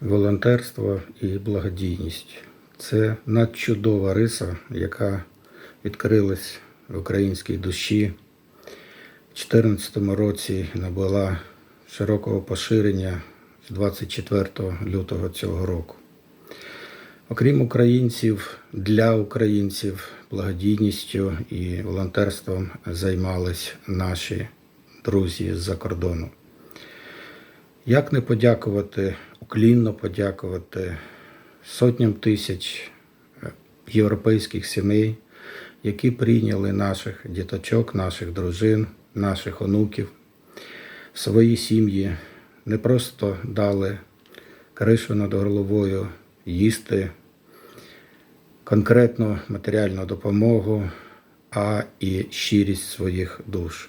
волонтерство і благодійність. Це надчудова риса, яка відкрилась в українській душі. У 2014 році набула широкого поширення з 24 лютого цього року. Окрім українців, для українців благодійністю і волонтерством займались наші друзі з-за кордону. Як не подякувати, уклінно подякувати сотням тисяч е, європейських сімей, які прийняли наших діточок, наших дружин, наших онуків свої сім'ї, не просто дали кришу над головою, їсти конкретну матеріальну допомогу, а і щирість своїх душ.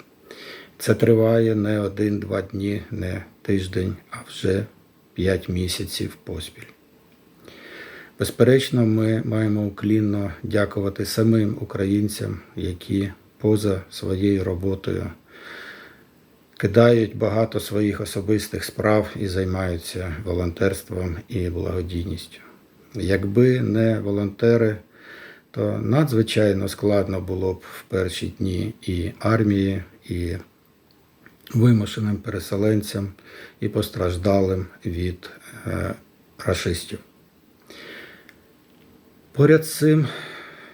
Це триває не один-два дні, не тиждень, а вже п'ять місяців поспіль. Безперечно, ми маємо уклінно дякувати самим українцям, які поза своєю роботою кидають багато своїх особистих справ і займаються волонтерством і благодійністю. Якби не волонтери, то надзвичайно складно було б в перші дні і армії, і вимушеним переселенцям, і постраждалим від е, рашистів. Поряд з цим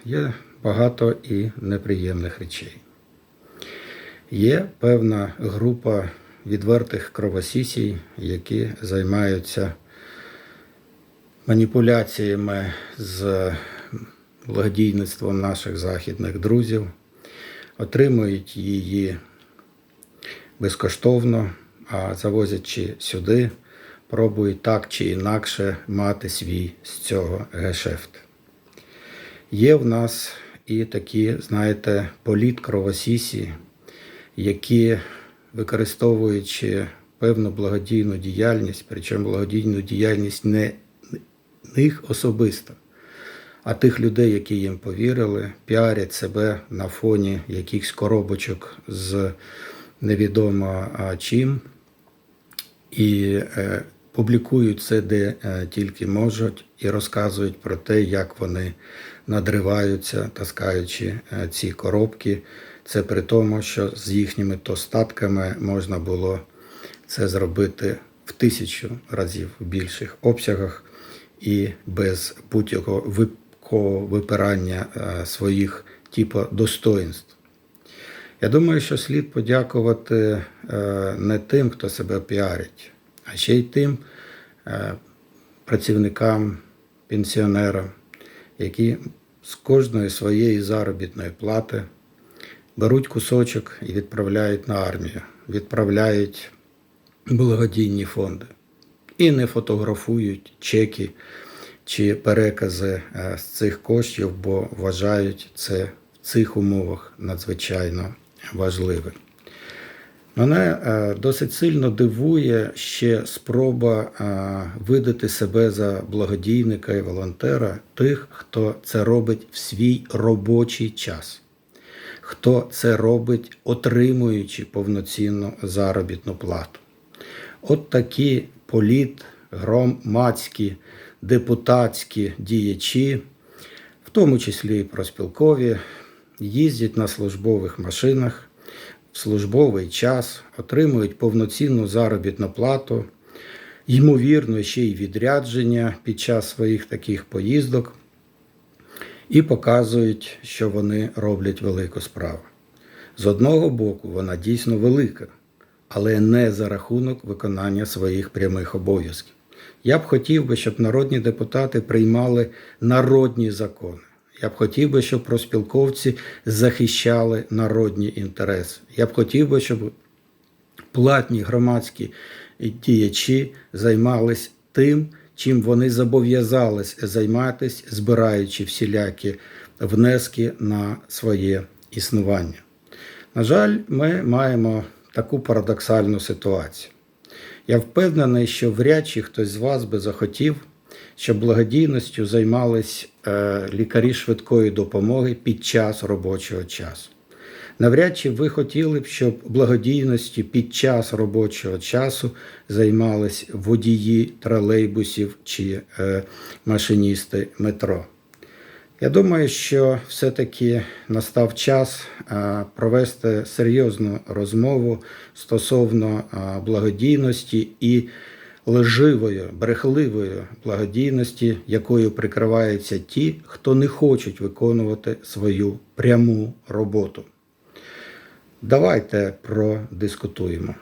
є багато і неприємних речей. Є певна група відвертих кровосісій, які займаються маніпуляціями з благодійництвом наших західних друзів, отримують її безкоштовно, а завозячи сюди, пробують так чи інакше мати свій з цього гешефт. Є в нас і такі, знаєте, політкровосісі, які, використовуючи певну благодійну діяльність, причому благодійну діяльність не них особисто, а тих людей, які їм повірили, піарять себе на фоні якихось коробочок з невідомо чим, і е, публікують це де е, тільки можуть, і розказують про те, як вони надриваються, таскаючи е, ці коробки. Це при тому, що з їхніми то статками можна було це зробити в тисячу разів в більших обсягах і без будь-якого випирання своїх типу достоїнств. Я думаю, що слід подякувати е, не тим, хто себе піарить, а ще й тим е, працівникам, пенсіонерам, які з кожної своєї заробітної плати беруть кусочок і відправляють на армію, відправляють благодійні фонди. І не фотографують чеки чи перекази е, з цих коштів, бо вважають це в цих умовах надзвичайно важливим. Мене е, досить сильно дивує ще спроба е, видати себе за благодійника і волонтера тих, хто це робить в свій робочий час, хто це робить, отримуючи повноцінну заробітну плату. От такі політ, громадські, депутатські діячі, в тому числі і проспілкові, їздять на службових машинах в службовий час, отримують повноцінну заробітну плату, ймовірно, ще й відрядження під час своїх таких поїздок і показують, що вони роблять велику справу. З одного боку, вона дійсно велика, але не за рахунок виконання своїх прямих обов'язків. Я б хотів би, щоб народні депутати приймали народні закони. Я б хотів би, щоб проспілковці захищали народні інтереси. Я б хотів би, щоб платні громадські діячі займались тим, чим вони зобов'язались займатися, збираючи всілякі внески на своє існування. На жаль, ми маємо таку парадоксальну ситуацію. Я впевнений, що вряд чи хтось з вас би захотів, щоб благодійністю займались е, лікарі швидкої допомоги під час робочого часу. Навряд чи ви хотіли б, щоб благодійності під час робочого часу займались водії тролейбусів чи е, машиністи метро. Я думаю, що все-таки настав час е, провести серйозну розмову стосовно благодійності і лживої, брехливої благодійності, якою прикриваються ті, хто не хочуть виконувати свою пряму роботу. Давайте продискутуємо.